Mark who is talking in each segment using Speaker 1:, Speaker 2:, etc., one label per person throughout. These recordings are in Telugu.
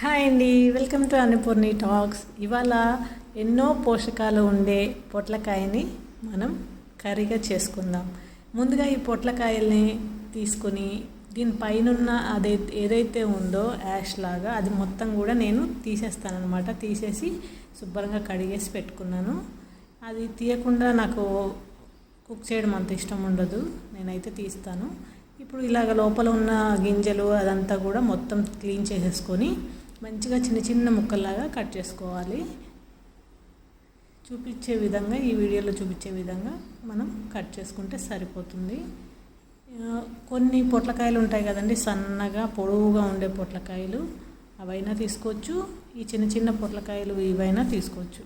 Speaker 1: హాయ్ అండి వెల్కమ్ టు అన్నపూర్ణి టాక్స్ ఇవాళ ఎన్నో పోషకాలు ఉండే పొట్లకాయని మనం కర్రీగా చేసుకుందాం. ముందుగా ఈ పొట్లకాయల్ని తీసుకొని దీనిపైనున్న అదే ఏదైతే ఉందో యాష్ లాగా అది మొత్తం కూడా నేను తీసేస్తానమాట తీసేసి శుభ్రంగా కడిగేసి పెట్టుకున్నాను. అది తీయకుండా నాకు కుక్ చేయడం అంత ఇష్టం ఉండదు. నేనైతే తీస్తాను. ఇప్పుడు ఇలాగ లోపల ఉన్న గింజలు అదంతా కూడా మొత్తం క్లీన్ చేసేసుకొని మంచిగా చిన్న చిన్న ముక్కల్లాగా కట్ చేసుకోవాలి. చూపించే విధంగా ఈ వీడియోలో చూపించే విధంగా మనం కట్ చేసుకుంటే సరిపోతుంది. కొన్ని పొట్లకాయలు ఉంటాయి కదండి సన్నగా పొడవుగా ఉండే పొట్లకాయలు. అవైనా తీసుకోవచ్చు. ఈ చిన్న చిన్న పొట్లకాయలు ఇవైనా తీసుకోవచ్చు.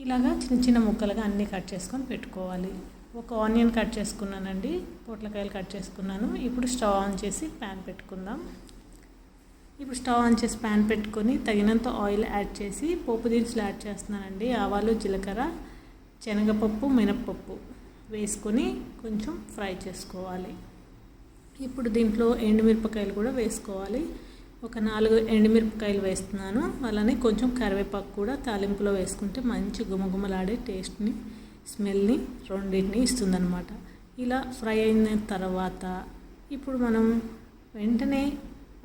Speaker 1: ఇలాగా చిన్న చిన్న ముక్కలుగా అన్నీ కట్ చేసుకొని పెట్టుకోవాలి. ఒక ఆనియన్ కట్ చేసుకున్నానండి పొట్లకాయలు కట్ చేసుకున్నాను. ఇప్పుడు స్టవ్ ఆన్ చేసి ప్యాన్ పెట్టుకుందాం. ఇప్పుడు స్టవ్ ఆన్ చేసి ప్యాన్ పెట్టుకొని తగినంత ఆయిల్ యాడ్ చేసి పోపు దినుసులు యాడ్ చేస్తున్నానండి. ఆవాలు జీలకర్ర శనగపప్పు మినప్పప్పు వేసుకొని కొంచెం ఫ్రై చేసుకోవాలి. ఇప్పుడు దీంట్లో ఎండుమిరపకాయలు కూడా వేసుకోవాలి. ఒక నాలుగు ఎండుమిరపకాయలు వేస్తున్నాను. అలానే కొంచెం కరివేపాకు కూడా తాలింపులో వేసుకుంటే మంచి గుమగుమలాడే టేస్ట్ని స్మెల్ని రెండింటిని ఇస్తుందన్నమాట. ఇలా ఫ్రై అయిన తర్వాత ఇప్పుడు మనం వెంటనే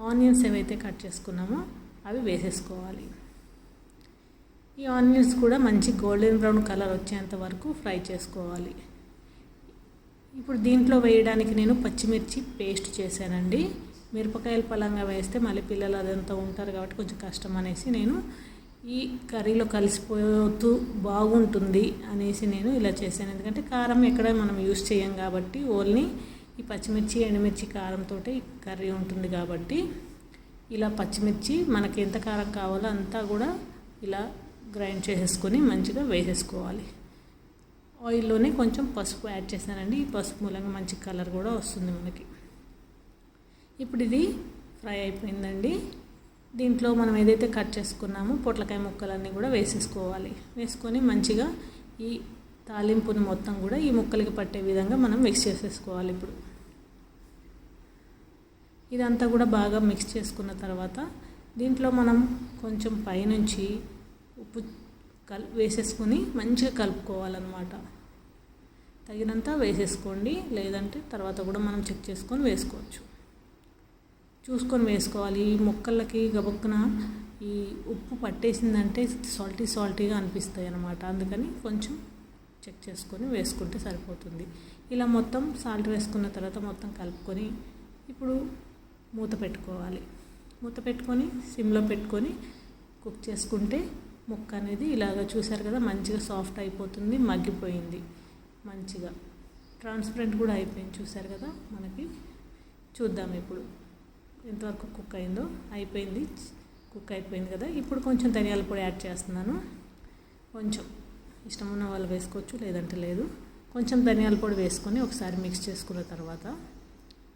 Speaker 1: ఆనియన్స్ ఏవైతే కట్ చేసుకున్నామో అవి వేసేసుకోవాలి. ఈ ఆనియన్స్ కూడా మంచి గోల్డెన్ బ్రౌన్ కలర్ వచ్చేంత వరకు ఫ్రై చేసుకోవాలి. ఇప్పుడు దీంట్లో వేయడానికి నేను పచ్చిమిర్చి పేస్ట్ చేశానండి. మిరపకాయలు పలంగా వేస్తే మళ్ళీ పిల్లలు అదంతా ఉంటారు కాబట్టి కొంచెం కష్టం అనేసి నేను ఈ కర్రీలో కలిసిపోతూ బాగుంటుంది అనేసి నేను ఇలా చేశాను. ఎందుకంటే కారం ఎక్కడ మనం యూస్ చేయం కాబట్టి ఓన్లీ ఈ పచ్చిమిర్చి ఎండుమిర్చి కారంతో కర్రీ ఉంటుంది కాబట్టి ఇలా పచ్చిమిర్చి మనకి ఎంత కారం కావాలో అంతా కూడా ఇలా గ్రైండ్ చేసేసుకొని మంచిగా వేసేసుకోవాలి. ఆయిల్లోనే కొంచెం పసుపు యాడ్ చేశానండి. ఈ పసుపు మూలంగా మంచి కలర్ కూడా వస్తుంది మనకి. ఇప్పుడు ఇది ఫ్రై అయిపోయిందండి. దీంట్లో మనం ఏదైతే కట్ చేసుకున్నామో పొట్లకాయ ముక్కలన్నీ కూడా వేసేసుకోవాలి. వేసుకొని మంచిగా ఈ తాలింపుని మొత్తం కూడా ఈ ముక్కలకి పట్టే విధంగా మనం మిక్స్ చేసేసుకోవాలి ఇప్పుడు. ఇదంతా కూడా బాగా మిక్స్ చేసుకున్న తర్వాత దీంట్లో మనం కొంచెం పైనుంచి ఉప్పు కల్ వేసేసుకొని మంచిగా కలుపుకోవాలన్నమాట. తగినంత వేసేసుకోండి లేదంటే తర్వాత కూడా మనం చెక్ చేసుకొని వేసుకోవచ్చు. చూసుకొని వేసుకోవాలి. ఈ మొక్కలకి గబక్కున ఈ ఉప్పు పట్టేసిందంటే సాల్టీ సాల్టీగా అనిపిస్తాయి అన్నమాట అందుకని కొంచెం చెక్ చేసుకొని వేసుకుంటే సరిపోతుంది. ఇలా మొత్తం సాల్ట్ వేసుకున్న తర్వాత మొత్తం కలుపుకొని ఇప్పుడు మూత పెట్టుకోవాలి. మూత పెట్టుకొని సిమ్లో పెట్టుకొని కుక్ చేసుకుంటే ముక్క అనేది ఇలాగ చూసారు కదా మంచిగా సాఫ్ట్ అయిపోతుంది మగ్గిపోయింది మంచిగా. ట్రాన్స్పరెంట్ కూడా అయిపోయింది చూసారు కదా మనకి. చూద్దాం ఇప్పుడు ఎంతవరకు కుక్ అయిందో. అయిపోయింది కుక్ అయిపోయింది కదా. ఇప్పుడు కొంచెం ధనియాల పొడి యాడ్ చేస్తున్నాను. కొంచెం ఇష్టం ఉన్న వాళ్ళు వేసుకోవచ్చు లేదంటే లేదు. కొంచెం ధనియాల పొడి వేసుకొని ఒకసారి మిక్స్ చేసుకున్న తర్వాత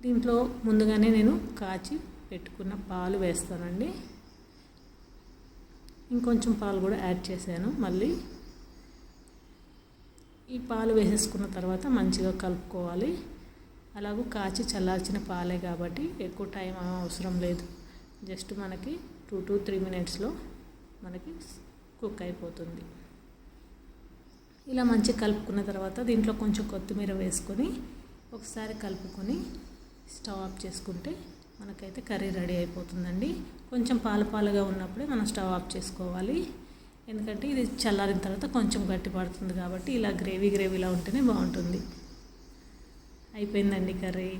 Speaker 1: దీంట్లో ముందుగానే నేను కాచి పెట్టుకున్న పాలు వేస్తానండి. ఇంకొంచెం పాలు కూడా యాడ్ చేశాను. మళ్ళీ ఈ పాలు వేసేసుకున్న తర్వాత మంచిగా కలుపుకోవాలి. అలాగూ కాచి చల్లార్చిన పాలే కాబట్టి ఎక్కువ టైం అవసరం లేదు. జస్ట్ మనకి టూ టు త్రీ మినిట్స్లో మనకి కుక్ అయిపోతుంది. ఇలా మంచిగా కలుపుకున్న తర్వాత దీంట్లో కొంచెం కొత్తిమీర వేసుకొని ఒకసారి కలుపుకొని స్టవ్ ఆఫ్ చేసుకుంటే మనకైతే కర్రీ రెడీ అయిపోతుందండి. కొంచెం పాలు పాలుగా ఉన్నప్పుడే మనం స్టవ్ ఆఫ్ చేసుకోవాలి. ఎందుకంటే ఇది చల్లారిన తర్వాత కొంచెం గట్టి పడుతుంది కాబట్టి ఇలా గ్రేవీ గ్రేవీలా ఉంటేనే బాగుంటుంది. అయిపోయిందండి కర్రీ.